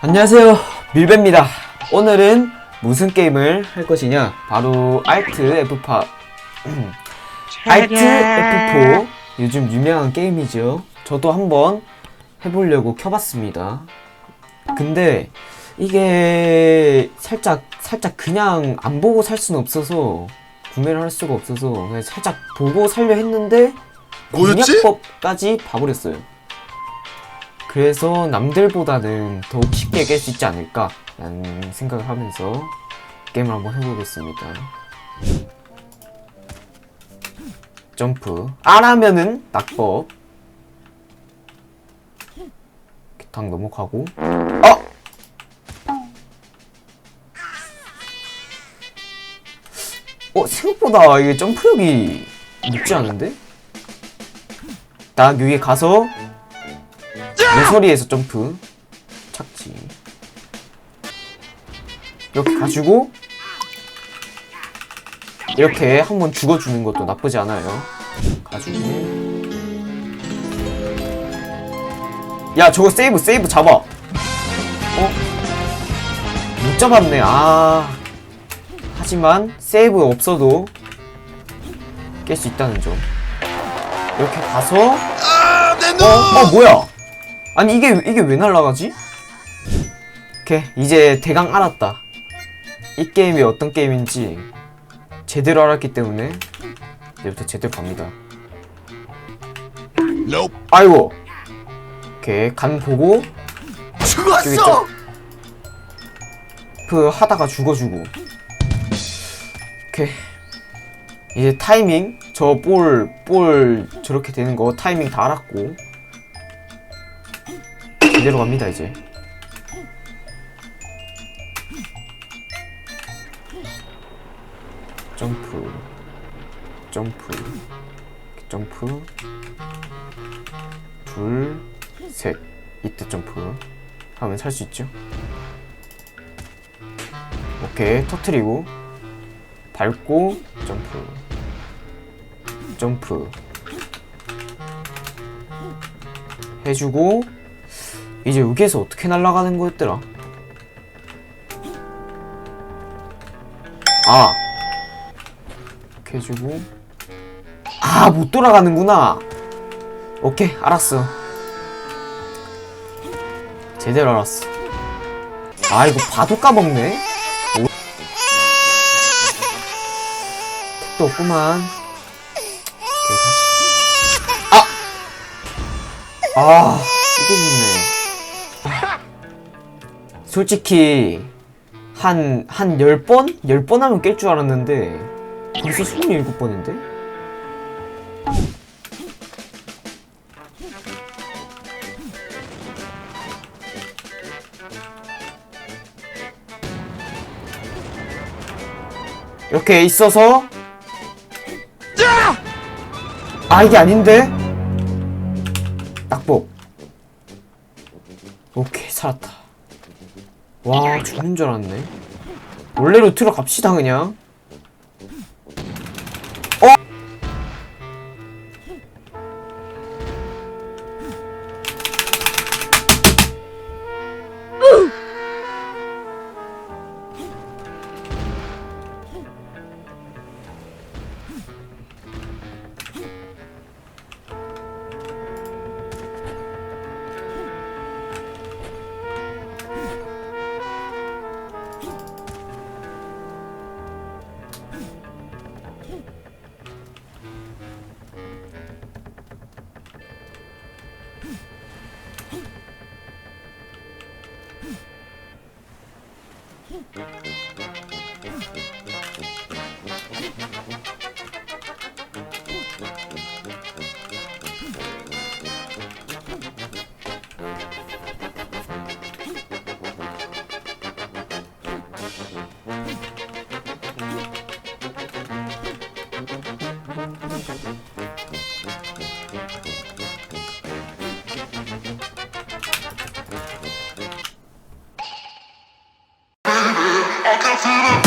안녕하세요. 밀배입니다. 오늘은 무슨 게임을 할 것이냐? 바로 알트 F4 알트 F4 요즘 유명한 게임이죠. 저도 한번 해보려고 켜봤습니다. 근데 이게 살짝 살짝 그냥 안 보고 살 수는 없어서 구매를 할 수가 없어서 그냥 살짝 보고 살려 했는데 뭐였지? 공략법까지 봐버렸어요 그래서 남들보다는 더욱 쉽게 깰 수 있지 않을까 라는 생각을 하면서 게임을 한번 해보겠습니다 점프 R하면은 낙법 딱 넘어가고 어! 어 생각보다 이게 점프력이 높지 않은데? 딱 여기 가서 모서리에서 점프. 착지. 이렇게 가지고 이렇게 한번 죽어주는 것도 나쁘지 않아요. 가지고. 야 저거 세이브 세이브 잡아. 어? 못 잡았네. 아. 하지만 세이브 없어도 깰 수 있다는 점. 이렇게 가서 아! 어, 어 뭐야? 아니 이게 이게 왜 날아가지? 오케이 이제 대강 알았다. 이 게임이 어떤 게임인지 제대로 알았기 때문에 이제부터 제대로 갑니다. Nope. 아이고. 오케이 간 보고? 죽었어! 그 하다가 죽어주고. 오케이. 이제 타이밍 저 볼 볼 저렇게 되는 거 타이밍 다 알았고 이대로 갑니다 이제. 점프. 점프. 점프. 둘셋. 이때 점프. 하면 살 수 있죠? 오케이 터트리고. 밟고 점프. 점프. 해주고 이제 여기에서 어떻게 날아가는 거였더라? 아. 이렇게 해주고. 아 못 돌아가는구나. 오케이 알았어. 제대로 알았어. 아 이거 봐도 까먹네. 택도 없구만. 오케이 다시. 아! 아 이게 좋네 솔직히 한, 한 10번? 10번 하면 깰 줄 알았는데 벌써 27번인데? 이렇게 있어서 아 이게 아닌데? 낙복 오케이 살았다 와 죽는 줄 알았네. 원래 루트로 갑시다 그냥 Hmm. I can.